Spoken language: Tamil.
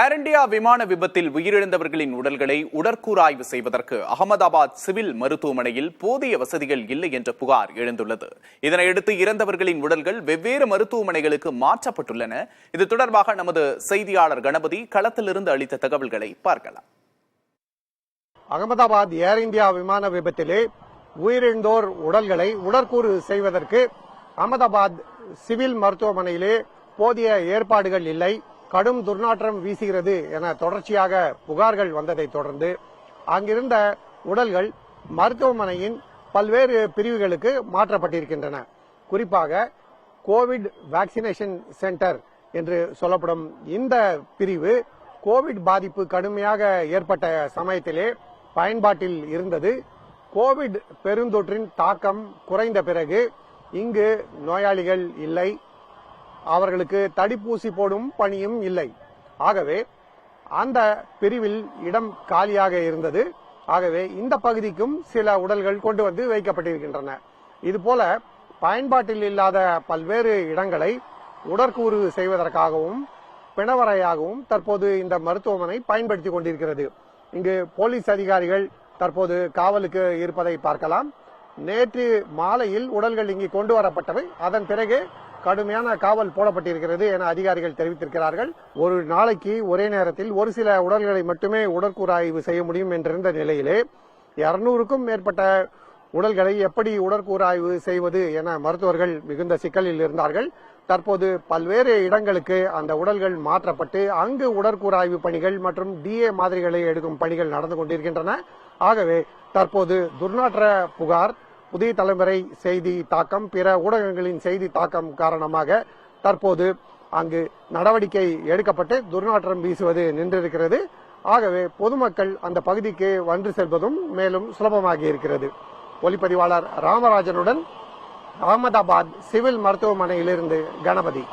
ஏர் இண்டியா விமான விபத்தில் உயிரிழந்தவர்களின் உடல்களை உடற்கூறாய்வு செய்வதற்கு அகமதாபாத் சிவில் மருத்துவமனையில் போதிய வசதிகள் இல்லை என்ற புகார் எழுந்துள்ளது. இதனையடுத்து இறந்தவர்களின் உடல்கள் வெவ்வேறு மருத்துவமனைகளுக்கு மாற்றப்பட்டுள்ளன. இது தொடர்பாக நமது செய்தியாளர் கணபதி களத்திலிருந்து அளித்த தகவல்களை பார்க்கலாம். அகமதாபாத் ஏர் இந்தியா விமான விபத்திலே உயிரிழந்தோர் உடல்களை உடற்கூறு செய்வதற்கு அகமதாபாத் சிவில் மருத்துவமனையிலே போதிய ஏற்பாடுகள் இல்லை. கடும் துர்நாற்றம் வீசுகிறது என தொடர்ச்சியாக புகார்கள் வந்ததை தொடர்ந்து அங்கிருந்த உடல்கள் மருத்துவமனையின் பல்வேறு பிரிவுகளுக்கு மாற்றப்பட்டிருக்கின்றன. குறிப்பாக கோவிட் வேக்சினேஷன் சென்டர் என்று சொல்லப்படும் இந்த பிரிவு கோவிட் பாதிப்பு கடுமையாக ஏற்பட்ட சமயத்திலே பயன்பாட்டில் இருந்தது. கோவிட் பெருந்தொற்றின் தாக்கம் குறைந்த பிறகு இங்கு நோயாளிகள் இல்லை. அவர்களுக்கு தடுப்பூசி போடும் பணியும் இல்லை. ஆகவே அந்த பிரிவில் இடம் காலியாக இருந்தது. ஆகவே இந்த பகுதிக்கும் சில உடல்கள் கொண்டு வந்து வைக்கப்பட்டிருக்கின்றன. இதுபோல பயன்பாட்டில் இல்லாத பல்வேறு இடங்களை உடற்கூறு செய்வதற்காகவும் பிணவரையாகவும் தற்போது இந்த மருத்துவமனை பயன்படுத்தி கொண்டிருக்கிறது. இங்கு போலீஸ் அதிகாரிகள் தற்போது காவலுக்கு இருப்பதை பார்க்கலாம். நேற்று மாலையில் உடல்கள் இங்கு கொண்டு வரப்பட்டவை. அதன் பிறகு கடுமையான காவல் போடப்பட்டிருக்கிறது என அதிகாரிகள் தெரிவித்திருக்கிறார்கள். ஒரு நாளைக்கு ஒரே நேரத்தில் ஒரு சில உடல்களை மட்டுமே உடற்கூறாய்வு செய்ய முடியும் என்றிருந்த நிலையிலே இருநூறுக்கும் மேற்பட்ட உடல்களை எப்படி உடற்கூறாய்வு செய்வது என மருத்துவர்கள் மிகுந்த சிக்கலில் இருந்தார்கள். தற்போது பல்வேறு இடங்களுக்கு அந்த உடல்கள் மாற்றப்பட்டு அங்கு உடற்கூறாய்வு பணிகள் மற்றும் டிஏ மாதிரிகளை எடுக்கும் பணிகள் நடந்து கொண்டிருக்கின்றன. ஆகவே தற்போது துர்நாற்ற புகார் புதிய தலைமுறை செய்தி தாக்கம் பிற ஊடகங்களின் செய்தி தாக்கம் காரணமாக தற்போது அங்கு நடவடிக்கை எடுக்கப்பட்டு துர்நாற்றம் வீசுவது நின்றிருக்கிறது. ஆகவே பொதுமக்கள் அந்த பகுதிக்கு வந்து செல்வதும் மேலும் சுலபமாகி இருக்கிறது. ஒளிப்பதிவாளர் ராமராஜனுடன் அகமதாபாத் சிவில் மருத்துவமனையிலிருந்து கணபதி.